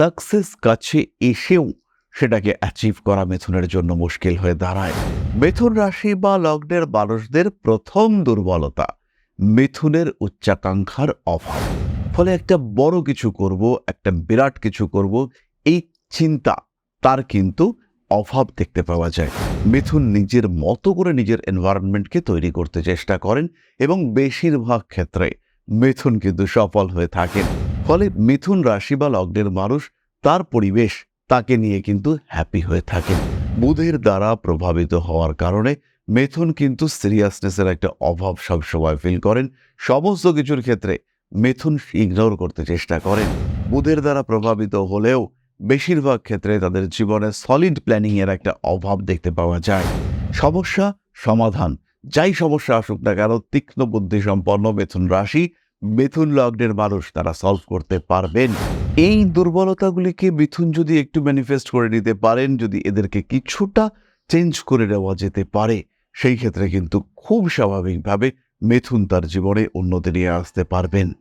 Success কাছে এসেও সেটাকে অ্যাচিভ করা মিথুনের জন্য মুশকিল হয়ে দাঁড়ায়। মিথুন রাশি বা লগ্নের মানুষদের প্রথম দুর্বলতা মিথুনের উচ্চাকাঙ্ক্ষার অভাব। ফলে একটা বড় কিছু করব, একটা বিরাট কিছু করব, এই চিন্তা তার কিন্তু অভাব দেখতে পাওয়া যায়। মিথুন নিজের মতো করে নিজের এনভায়রনমেন্টকে তৈরি করতে চেষ্টা করেন এবং বেশিরভাগ ক্ষেত্রে মিথুন কিন্তু সফল হয়ে থাকেন। ফলে মিথুন রাশি বা লগ্নের মানুষ তার পরিবেশ তাকে নিয়ে কিন্তু হ্যাপি হয়ে থাকেন বুধের দ্বারা প্রভাবিত হওয়ার কারণে মিথুন কিন্তু সিরিয়াসনেসের একটা অভাব সবসময় ফিল করেন। সমস্ত কিছুর ক্ষেত্রে মিথুন ইগনোর করতে চেষ্টা করেন। বুধের দ্বারা প্রভাবিত হলেও বেশিরভাগ ক্ষেত্রে তাদের জীবনে সলিড প্ল্যানিং এর একটা অভাব দেখতে পাওয়া যায়। সমস্যা, সমাধান, যাই সমস্যা আসুক না কেন, তীক্ষ্ণ বুদ্ধি সম্পন্ন মিথুন রাশি মিথুন লগ্নের মানুষ তারা সলভ করতে পারবেন। এই দুর্বলতাগুলিকে মিথুন যদি একটু ম্যানিফেস্ট করে নিতে পারেন, যদি এদেরকে কিছুটা চেঞ্জ করে নেওয়া যেতে পারে, সেই ক্ষেত্রে কিন্তু খুব স্বাভাবিকভাবে মিথুন তার জীবনে উন্নতি নিয়ে আসতে পারবেন।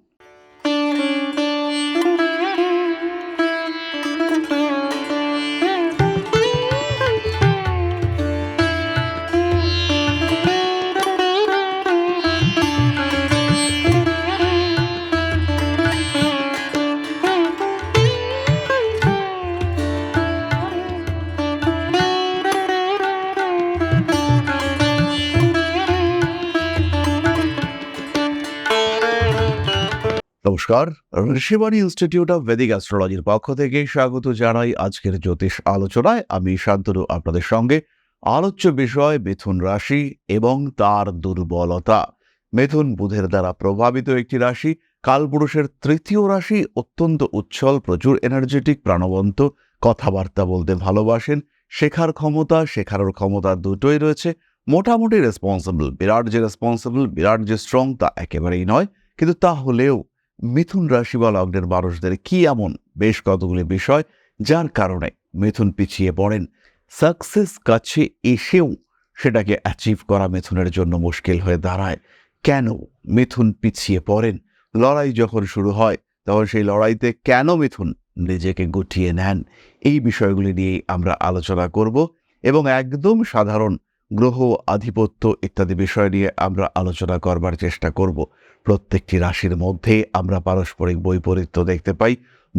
নমস্কার ঋষিবাণী ইনস্টিটিউট অফ ভেদিক অ্যাস্ট্রোলজির পক্ষ থেকে স্বাগত জানাই আজকের জ্যোতিষ আলোচনায়। আমি শান্তনু, আপনাদের সঙ্গে। আলোচ্য বিষয়, মিথুন রাশি এবং তার দুর্বলতা। মিথুন বুধের দ্বারা প্রভাবিত একটি রাশি, কালপুরুষের তৃতীয় রাশি, অত্যন্ত উচ্ছল, প্রচুর এনার্জেটিক প্রাণবন্ত, কথাবার্তা বলতে ভালোবাসেন, শেখার ক্ষমতা, শেখানোর ক্ষমতা দুটোই রয়েছে। মোটামুটি রেসপন্সিবল বিরাট যে রেসপন্সিবল বিরাট যে স্ট্রং তা একেবারেই নয়। কিন্তু তা হলেও মিথুন রাশি বা লগ্নের মানুষদের কি এমন বেশ কতগুলি বিষয় যার কারণে মিথুন পিছিয়ে পড়েন? সাকসেস কাছে এসেও সেটাকে অ্যাচিভ করা মিথুনের জন্য মুশকিল হয়ে দাঁড়ায়। কেন মিথুন পিছিয়ে পড়েন? লড়াই যখন শুরু হয়, তখন সেই লড়াইতে কেন মিথুন নিজেকে গুটিয়ে নেন? এই বিষয়গুলি নিয়েই আমরা আলোচনা করব এবং একদম সাধারণ গ্রহ, আধিপত্য ইত্যাদি বিষয় নিয়ে আমরা আলোচনা করবার চেষ্টা করব। প্রত্যেকটি রাশির মধ্যে আমরা পারস্পরিক বৈপরীত্য দেখতে পাই।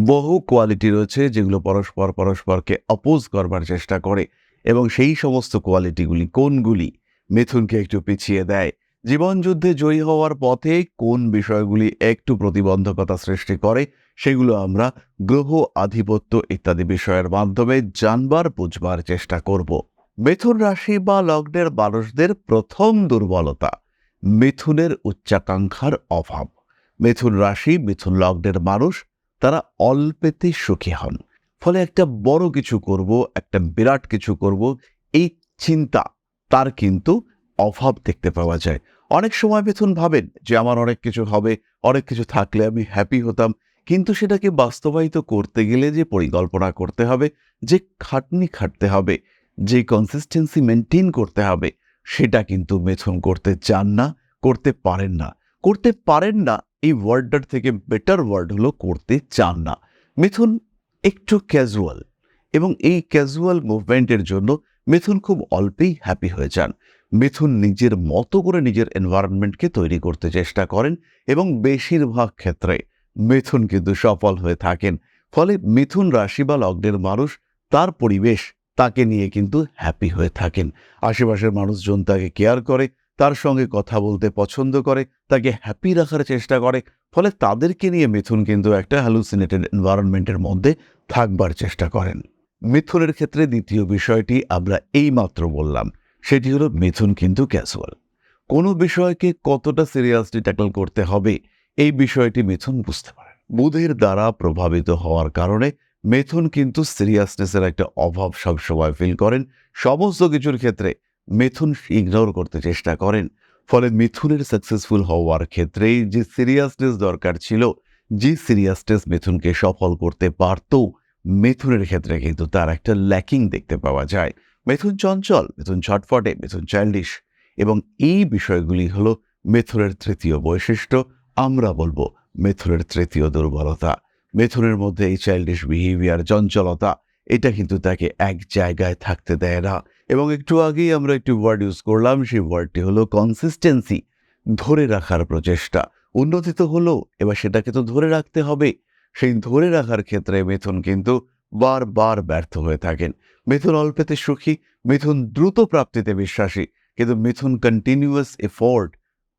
বহু কোয়ালিটি রয়েছে যেগুলো পরস্পর পরস্পরকে অপোজ করবার চেষ্টা করে এবং সেই সমস্ত কোয়ালিটিগুলি কোনগুলি? মিথুনকে একটু পিছিয়ে দেয়। জীবনযুদ্ধে জয়ী হওয়ার পথে কোন বিষয়গুলি একটু প্রতিবন্ধকতা সৃষ্টি করে সেগুলো আমরা গ্রহ, আধিপত্য ইত্যাদি বিষয়ের মাধ্যমে জানবার, বুঝবার চেষ্টা করব। মিথুন রাশি বা লগ্নের মানুষদের প্রথম দুর্বলতা মিথুনের উচ্চাকাঙ্ক্ষার অভাব। মিথুন রাশি, মিথুন লগ্নের মানুষ, তারা অল্পেতে সুখী হন। ফলে একটা বড় কিছু করব, একটা বিরাট কিছু করব, এই চিন্তা, তার কিন্তু অভাব দেখতে পাওয়া যায়। অনেক সময় মিথুন ভাবেন যে, আমার অনেক কিছু হবে, অনেক কিছু থাকলে আমি হ্যাপি হতাম। কিন্তু সেটাকে বাস্তবায়িত করতে গেলে যে, পরিকল্পনা করতে হবে, যে, খাটনি খাটতে হবে, যে কনসিস্টেন্সি মেনটেন করতে হবে সেটা কিন্তু মিথুন করতে চান না, করতে পারেন না। করতে পারেন না, এই ওয়ার্ডটার থেকে বেটার ওয়ার্ড হলো করতে চান না। মিথুন একটু ক্যাজুয়াল এবং এই ক্যাজুয়াল মুভমেন্টের জন্য মিথুন খুব অল্পেই হ্যাপি হয়ে যান। মিথুন নিজের মতো করে নিজের এনভায়রনমেন্টকে তৈরি করতে চেষ্টা করেন এবং বেশিরভাগ ক্ষেত্রে মিথুন কিন্তু সফল হয়ে থাকেন। ফলে মিথুন রাশি বা লগ্নের মানুষ, তার পরিবেশ তাকে নিয়ে কিন্তু হ্যাপি হয়ে থাকেন। আশেপাশের মানুষজন তাকে কেয়ার করে, তার সঙ্গে কথা বলতে পছন্দ করে, তাকে হ্যাপি রাখার চেষ্টা করে, ফলে তাদেরকে নিয়ে মিথুন কিন্তু একটা হ্যালুসিনেটেড এনভায়রনমেন্টের মধ্যে থাকবার চেষ্টা করেন। মিথুনের ক্ষেত্রে দ্বিতীয় বিষয়টি আমরা এই মাত্র বললাম, সেটি হলো মিথুন কিন্তু ক্যাজুয়াল কোনো বিষয়কে কতটা সিরিয়াসলি ট্যাকল করতে হবে, এই বিষয়টি মিথুন বুঝতে পারে বুধের দ্বারা প্রভাবিত হওয়ার কারণে মিথুন কিন্তু সিরিয়াসনেসের একটা অভাব সবসময় ফিল করেন। সমস্ত কিছুর ক্ষেত্রে মিথুন ইগনোর করতে চেষ্টা করেন। ফলে মিথুনের সাকসেসফুল হওয়ার ক্ষেত্রে যে সিরিয়াসনেস দরকার ছিল, যে সিরিয়াসনেস মিথুনকে সফল করতে পারত, মিথুনের ক্ষেত্রে কিন্তু তার একটা ল্যাকিং দেখতে পাওয়া যায়। মিথুন চঞ্চল, মিথুন ছটফটে, মিথুন চাইল্ডিশ এবং এই বিষয়গুলি হলো মিথুনের তৃতীয় বৈশিষ্ট্য। আমরা বলব মিথুনের তৃতীয় দুর্বলতা। মিথুনের মধ্যে এই চাইল্ডিশ বিহেভিয়ার চঞ্চলতা, এটা কিন্তু তাকে এক জায়গায় থাকতে দেয় না। এবং একটু আগেই আমরা একটু ওয়ার্ড ইউজ করলাম, সেই ওয়ার্ডটি হলো কনসিস্টেন্সি ধরে রাখার প্রচেষ্টা। উন্নতি তো হলো, এবার সেটাকে তো ধরে রাখতে হবে। সেই ধরে রাখার ক্ষেত্রে মিথুন কিন্তু বারবার ব্যর্থ হয়ে থাকেন। মিথুন অল্পেতে সুখী, মিথুন দ্রুত প্রাপ্তিতে বিশ্বাসী, কিন্তু মিথুন continuous effort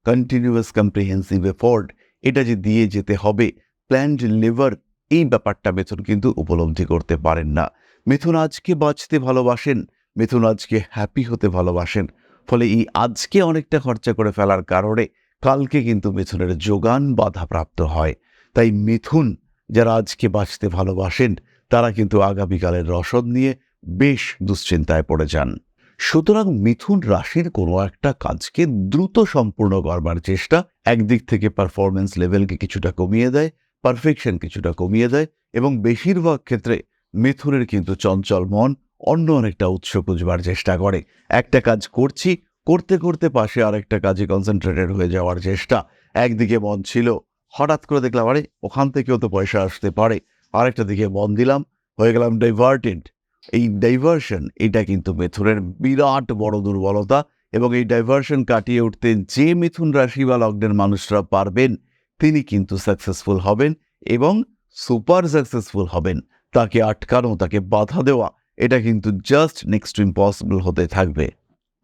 continuous comprehensive effort এটা যে দিয়ে যেতে হবে প্ল্যান্ড লিভার এই ব্যাপারটা মিথুন কিন্তু উপলব্ধি করতে পারেন না। মিথুন আজকে বাঁচতে ভালোবাসেন, মিথুন আজকে হ্যাপি হতে ভালোবাসেন। ফলে এই আজকে অনেকটা খরচা করে ফেলার কারণে কালকে কিন্তু মিথুনের যোগান বাধাপ্রাপ্ত হয়। তাই মিথুন যারা আজকে বাঁচতে ভালোবাসেন, তারা কিন্তু আগামীকালের রসদ নিয়ে বেশ দুশ্চিন্তায় পড়ে যান। সুতরাং মিথুন রাশির কোনো একটা কাজকে দ্রুত সম্পূর্ণ করবার চেষ্টা একদিক থেকে পারফরমেন্স লেভেলকে কিছুটা কমিয়ে দেয় পারফেকশন কিছুটা কমিয়ে দেয় এবং বেশিরভাগ ক্ষেত্রে মিথুনের কিন্তু চঞ্চল মন অন্য অনেকটা উৎস খুঁজবার চেষ্টা করে। একটা কাজ করছি, করতে করতে পাশে আরেকটা কাজে কনসেন্ট্রেটেড হয়ে যাওয়ার চেষ্টা। একদিকে মন ছিল, হঠাৎ করে দেখলাম, আরে, ওখান থেকেও তো পয়সা আসতে পারে। আরেকটা দিকে মন দিলাম, হয়ে গেলাম ডাইভার্টেড এই ডাইভার্সন এটা কিন্তু মিথুনের বিরাট বড় দুর্বলতা এবং এই ডাইভার্সন কাটিয়ে উঠতে যে মিথুন রাশি বা লগ্নের মানুষরা পারবেন তিনি কিন্তু সাকসেসফুল হবেন এবং সুপার সাকসেসফুল হবেন। তাকে আটকানো, তাকে বাধা দেওয়া, এটা কিন্তু জাস্ট নেক্সট ইম্পসিবল হতে থাকবে।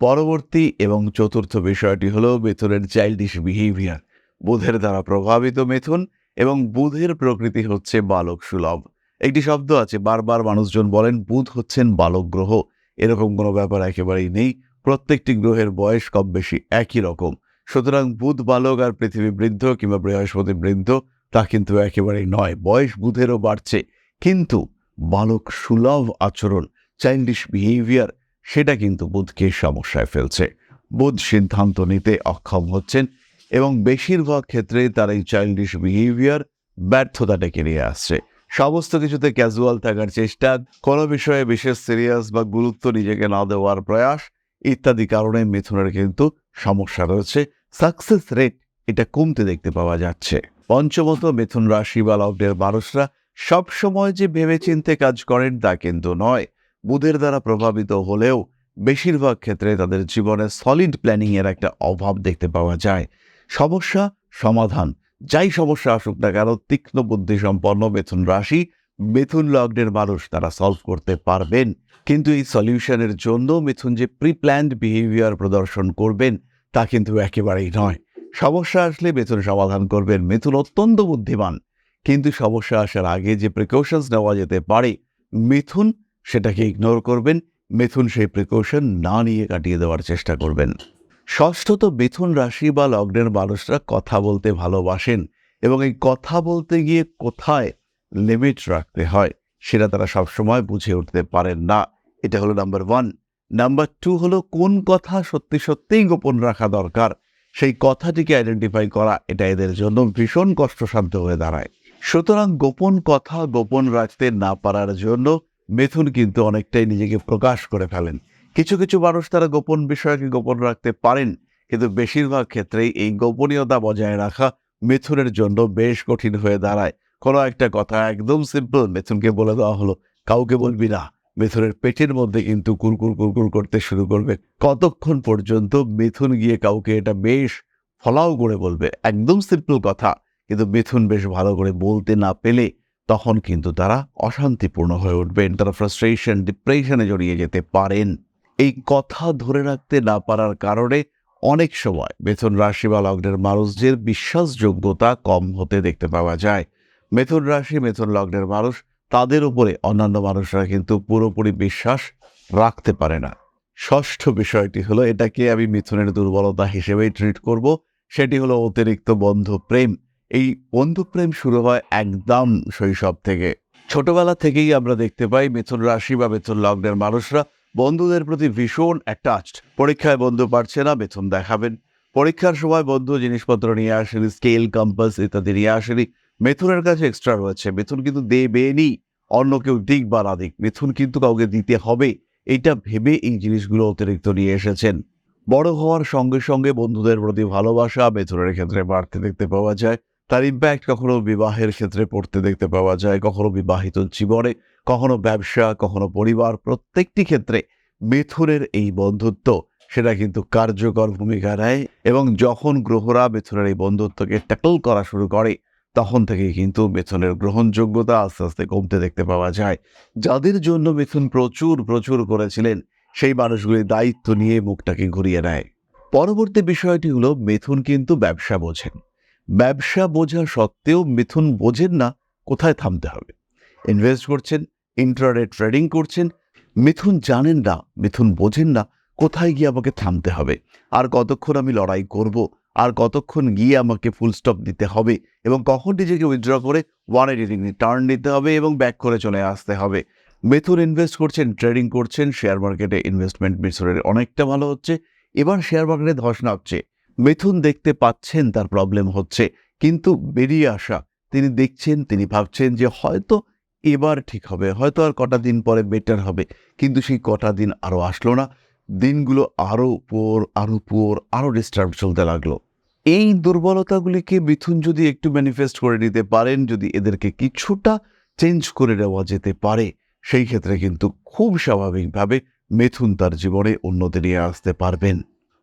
পরবর্তী এবং চতুর্থ বিষয়টি হলো মিথুনের চাইল্ডিশ বিহেভিয়ার বুধের দ্বারা প্রভাবিত মিথুন এবং বুধের প্রকৃতি হচ্ছে বালক সুলভ। একটি শব্দ আছে, বারবার মানুষজন বলেন, বুধ হচ্ছেন বালক গ্রহ। এরকম কোনো ব্যাপার একেবারেই নেই। প্রত্যেকটি গ্রহের বয়স কম বেশি একই রকম। সুতরাং বুধ বালক আর পৃথিবী বৃদ্ধ কিংবা বৃহস্পতি বৃদ্ধ, তা কিন্তু একেবারেই নয়, বয়স বুধেরও বাড়ছে। কিন্তু বালক সুলভ আচরণ চাইল্ডিশ বিহেভিয়ার সেটা কিন্তু বুধকে সমস্যায় ফেলছে। বুধ সিদ্ধান্ত নিতে অক্ষম হচ্ছেন এবং বেশিরভাগ ক্ষেত্রে তার এই চাইল্ডিশ বিহেভিয়ার ব্যর্থতা ডেকে নিয়ে আসছে। সমস্ত কিছুতে ক্যাজুয়াল থাকার চেষ্টা, কোনো বিষয়ে বিশেষ সিরিয়াস বা গুরুত্ব নিজেকে না দেওয়ার প্রয়াস ইত্যাদি কারণে মিথুনের কিন্তু সমস্যা রয়েছে। সাকসেস রেট এটা কমতে দেখতে পাওয়া যাচ্ছে। পঞ্চমত মিথুন রাশি বা লগ্নের মানুষরা সবসময় যে ভেবেচিন্তে কাজ করেন তা কিন্তু নয়। বুধের দ্বারা প্রভাবিত হলেও বেশিরভাগ ক্ষেত্রে তাদের জীবনে সলিড প্ল্যানিং এর একটা অভাব দেখতে পাওয়া যায়। সমস্যা, সমাধান, যাই সমস্যা আসুক না কেন, তীক্ষ্ণ বুদ্ধি সম্পন্ন মিথুন রাশি, মিথুন লগ্নের মানুষ তারা সলভ করতে পারবেন। কিন্তু এই সলিউশনের জন্য মিথুন যে প্রি প্ল্যান্ড বিহেভিয়ার প্রদর্শন করবেন তা কিন্তু একেবারেই নয়। সমস্যা আসলে মিথুন সমাধান করবেন মিথুন অত্যন্ত বুদ্ধিমান। কিন্তু সমস্যা আসার আগে যে প্রিকশনস নেওয়া যেতে পারে, মিথুন সেটাকে ইগনোর করবেন, মিথুন সেই প্রিকশন না নিয়ে কাটিয়ে দেওয়ার চেষ্টা করবেন। ষষ্ঠত মিথুন রাশি বা লগ্নের মানুষরা কথা বলতে ভালোবাসেন এবং এই কথা বলতে গিয়ে কোথায় লিমিট রাখতে হয়, সেটা তারা সবসময় বুঝে উঠতে পারেন না। এটা হলো নাম্বার ওয়ান নাম্বার টু হলো কোন কথা সত্যি সত্যিই গোপন রাখা দরকার? সেই কথাটিকে আইডেন্টিফাই করা, এটা এদের জন্য ভীষণ কষ্টসাধ্য হয়ে দাঁড়ায়। সুতরাং গোপন কথা গোপন রাখতে না পারার জন্য মিথুন কিন্তু অনেকটাই নিজেকে প্রকাশ করে ফেলেন। কিছু কিছু মানুষ তারা গোপন বিষয়কে গোপন রাখতে পারেন, কিন্তু বেশিরভাগ ক্ষেত্রেই এই গোপনীয়তা বজায় রাখা মিথুনের জন্য বেশ কঠিন হয়ে দাঁড়ায়। কোনো একটা কথা একদম সিম্পল মিথুনকে বলে দেওয়া হলো, কাউকে বলবি না। মিথুনের পেটের মধ্যে কিন্তু কুরকুর কুরকুর করতে শুরু করবে। কতক্ষণ পর্যন্ত মিথুন গিয়ে কাউকে এটা বেশ ফলাও করে বলবে? একদম সিম্পল কথা। কিন্তু মিথুন বেশ ভালো করে বলতে না পেলে তখন কিন্তু তারা অশান্তিপূর্ণ হয়ে উঠবেন। তারা ফ্রাস্ট্রেশন ডিপ্রেশনে জড়িয়ে যেতে পারেন। এই কথা ধরে রাখতে না পারার কারণে অনেক সময় মিথুন রাশি বা লগ্নের মানুষদের বিশ্বাসযোগ্যতা কম হতে দেখতে পাওয়া যায়। মিথুন রাশি, মিথুন লগ্নের মানুষ তাদের উপরে অন্যান্য মানুষরা কিন্তু পুরোপুরি বিশ্বাস রাখতে পারে না। ষষ্ঠ বিষয়টি হলো এটাকে আমি মিথুনের দুর্বলতা হিসেবেই ট্রিট করব, সেটি হলো অতিরিক্ত বন্ধু প্রেম এই বন্ধু প্রেম শুরু হয় একদম শৈশব থেকে। ছোটবেলা থেকেই আমরা দেখতে পাই মিথুন রাশি বা মিথুন লগ্নের মানুষরা বন্ধুদের প্রতি ভীষণ অ্যাটাচড পরীক্ষায় বন্ধু পারছে না বেতন দেখাবেন। পরীক্ষার সময় বন্ধু জিনিসপত্র নিয়ে আসেনি স্কেল কম্পাস ইত্যাদি নিয়ে আসেনি। মিথুনের কাছে এক্সট্রা রয়েছে। মেথুন কিন্তু দেবেনি অন্য কেউ দিক বা না দিক, মিথুন কিন্তু কাউকে দিতে হবে। এইটা ভেবে এই জিনিসগুলো অতিরিক্ত নিয়ে এসেছেন। বড় হওয়ার সঙ্গে সঙ্গে বন্ধুদের প্রতি ভালোবাসা মিথুনের ক্ষেত্রে বাড়তে দেখতে পাওয়া যায়। তার ইম্প্যাক্ট কখনো বিবাহের ক্ষেত্রে পড়তে দেখতে পাওয়া যায়, কখনো বিবাহিত জীবনে, কখনো ব্যবসা, কখনো পরিবার। প্রত্যেকটি ক্ষেত্রে মিথুনের এই বন্ধুত্ব, সেটা কিন্তু কার্যকর ভূমিকা নেয় এবং যখন গ্রহরা মিথুনের এই বন্ধুত্বকে ট্যাকল করা শুরু করে তখন থেকে কিন্তু মিথুনের গ্রহণযোগ্যতা আস্তে আস্তে কমতে দেখতে পাওয়া যায়। যাদের জন্য মিথুন প্রচুর প্রচুর করেছিলেন, সেই মানুষগুলি দায়িত্ব নিয়ে মুখটাকে ঘুরিয়ে নেয়। পরবর্তী বিষয়টি হলো মিথুন কিন্তু ব্যবসা বোঝেন। ব্যবসা বোঝা সত্ত্বেও মিথুন বোঝেন না, কোথায় থামতে হবে। ইনভেস্ট করছেন ইন্টারনেট ট্রেডিং করছেন মিথুন জানেন না মিথুন বোঝেন না, কোথায় গিয়ে আমাকে থামতে হবে? আর কতক্ষণ আমি লড়াই করব? আর কতক্ষণ গিয়ে আমাকে ফুল স্টপ দিতে হবে? এবং কখন নিজেকে উইথড্র করে? ওয়ান এইটি ডিগ্রি টার্ন নিতে হবে এবং ব্যাক করে চলে আসতে হবে। মিথুন ইনভেস্ট করছেন ট্রেডিং করছেন শেয়ার মার্কেটে ইনভেস্টমেন্ট মিথুনের অনেকটা ভালো হচ্ছে। এবার শেয়ার মার্কেটে ধস নামছে। মিথুন দেখতে পাচ্ছেন, তার প্রবলেম হচ্ছে। কিন্তু বেরিয়ে আসা, তিনি দেখছেন, তিনি ভাবছেন যে হয়তো এবার ঠিক হবে, হয়তো আর কটা দিন পরে বেটার হবে। কিন্তু সেই কটা দিন আরও আসলো না। দিনগুলো আরও পুয়োর আরও পুয়োর আরও ডিস্টার্ব চলতে লাগল। এই দুর্বলতাগুলিকে মিথুন যদি একটু ম্যানিফেস্ট করে নিতে পারেন, যদি এদেরকে কিছুটা চেঞ্জ করে দেওয়া যেতে পারে, সেই ক্ষেত্রে কিন্তু খুব স্বাভাবিকভাবে মিথুন তার জীবনে উন্নতি নিয়ে আসতে পারবেন।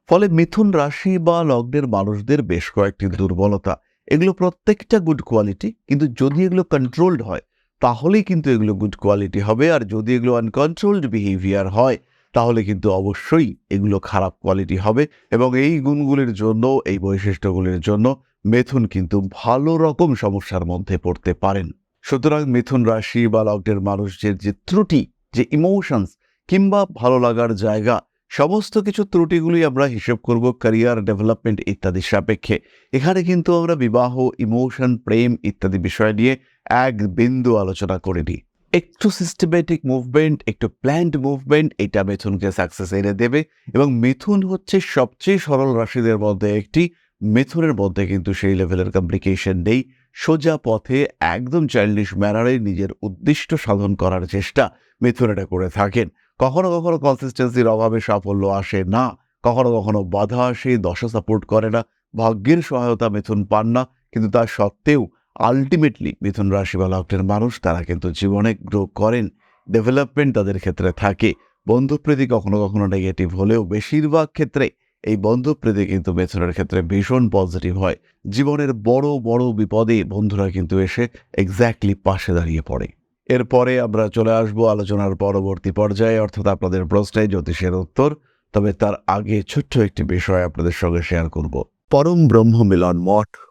ফলে মিথুন রাশি বা লগ্নের মানুষদের বেশ কয়েকটি দুর্বলতা, এগুলো প্রত্যেকটা গুড কোয়ালিটি কিন্তু যদি এগুলো কন্ট্রোলড হয়, তাহলেই কিন্তু এগুলো গুড কোয়ালিটি হবে, আর যদি এগুলো আনকন্ট্রোলড বিহেভিয়ার হয় তাহলে কিন্তু অবশ্যই এগুলো খারাপ কোয়ালিটি হবে এবং এই গুণগুলির জন্য, এই বৈশিষ্ট্যগুলির জন্য মিথুন কিন্তু ভালো রকম সমস্যার মধ্যে পড়তে পারেন। সুতরাং মিথুন রাশি বা লগ্নের মানুষদের যে ত্রুটি, যে ইমোশনস কিংবা ভালো লাগার জায়গা, সমস্ত কিছু ত্রুটিগুলি আমরা হিসেব করব ক্যারিয়ার ডেভেলপমেন্ট ইত্যাদি সাপেক্ষে। এখানে কিন্তু আমরা বিবাহ ইমোশন প্রেম ইত্যাদি বিষয় নিয়ে এক বিন্দু আলোচনা করে নিই। একটু সিস্টেমেটিক মুভমেন্ট একটু প্ল্যান্ড মুভমেন্ট এটা মিথুনকে সাকসেস এনে দেবে। এবং মিথুন হচ্ছে সবচেয়ে সরল রাশিদের মধ্যে একটি। মিথুনের মধ্যে কিন্তু সেই লেভেলের কমপ্লিকেশন নেই। সোজা পথে একদম চাইল্ডিশ ম্যানারে নিজের উদ্দিষ্ট সাধন করার চেষ্টা মিথুন এটা করে থাকেন। কখনো কখনো কনসিস্টেন্সির অভাবে সাফল্য আসে না। কখনো কখনো বাধা আসে, দশা সাপোর্ট করে না। ভাগ্যের সহায়তা মিথুন পান না। কিন্তু তা সত্ত্বেও আলটিমেটলি মিথুন রাশি বা লগ্নের মানুষ, তারা কিন্তু জীবনে গ্রো করেন ডেভেলপমেন্ট তাদের ক্ষেত্রে থাকে। বন্ধুপ্রীতি কখনো কখনো নেগেটিভ হলেও বেশিরভাগ ক্ষেত্রে এই বন্ধুপ্রীতি কিন্তু মিথুনের ক্ষেত্রে ভীষণ পজিটিভ হয়। জীবনের বড় বড় বিপদে বন্ধুরা কিন্তু এসে এক্স্যাক্টলি পাশে দাঁড়িয়ে পড়ে। এরপরে আমরা চলে আসব আলোচনার পরবর্তী পর্যায়ে। অর্থাৎ আপনাদের প্রশ্নে জ্যোতিষের উত্তর, তবে তার আগে ছোট্ট একটি বিষয় আপনাদের সঙ্গে শেয়ার করব। পরম ব্রহ্ম মিলন মঠ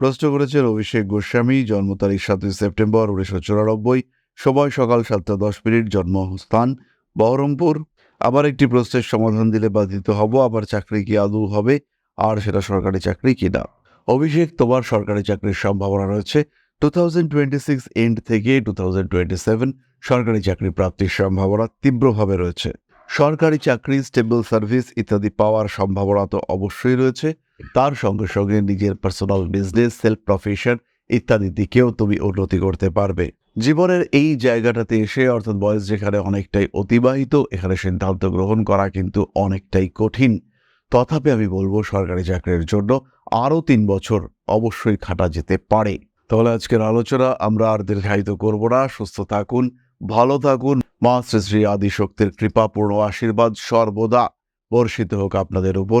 প্রশ্ন করেছেন অভিষেক গোস্বামী, জন্ম তারিখ সাতই সেপ্টেম্বর উনিশশো চুরানব্বই, সময় সকাল সাতটা দশ মিনিট, জন্মস্থান বহরমপুর। আবার একটি প্রশ্নের সমাধান দিলে বাধিত হব, আবার চাকরি কি আদৌ হবে, আর সেটা সরকারি চাকরি কি না? অভিষেক, তোমার সরকারি চাকরির সম্ভাবনা রয়েছে। Two thousand twenty six end থেকে টু থাউজেন্ড টোয়েন্টি সেভেন সরকারি চাকরি প্রাপ্তির সম্ভাবনা তীব্রভাবে রয়েছে। সরকারি চাকরি স্টেবল সার্ভিস ইত্যাদি পাওয়ার সম্ভাবনা তো অবশ্যই রয়েছে। তার সঙ্গে সঙ্গে নিজের পার্সোনাল বিজনেস সেলফ প্রফেশন ইত্যাদি দিকেও তুমি উন্নতি করতে পারবে। জীবনের এই জায়গাটাতে এসে, অর্থাৎ বয়স যেখানে অনেকটাই অতিবাহিত, এখানে সিদ্ধান্ত গ্রহণ করা কিন্তু অনেকটাই কঠিন। তথাপি আমি বলব, সরকারি চাকরির জন্য আরও তিন বছর অবশ্যই খাটা যেতে পারে। তাহলে আজকের আলোচনা আমরা আর দীর্ঘায়িত করব না। সুস্থ থাকুন, ভালো থাকুন। মা শ্রী শ্রী আদিশক্তির কৃপাপূর্ণ আশীর্বাদ সর্বদা বর্ষিত হোক আপনাদের উপর।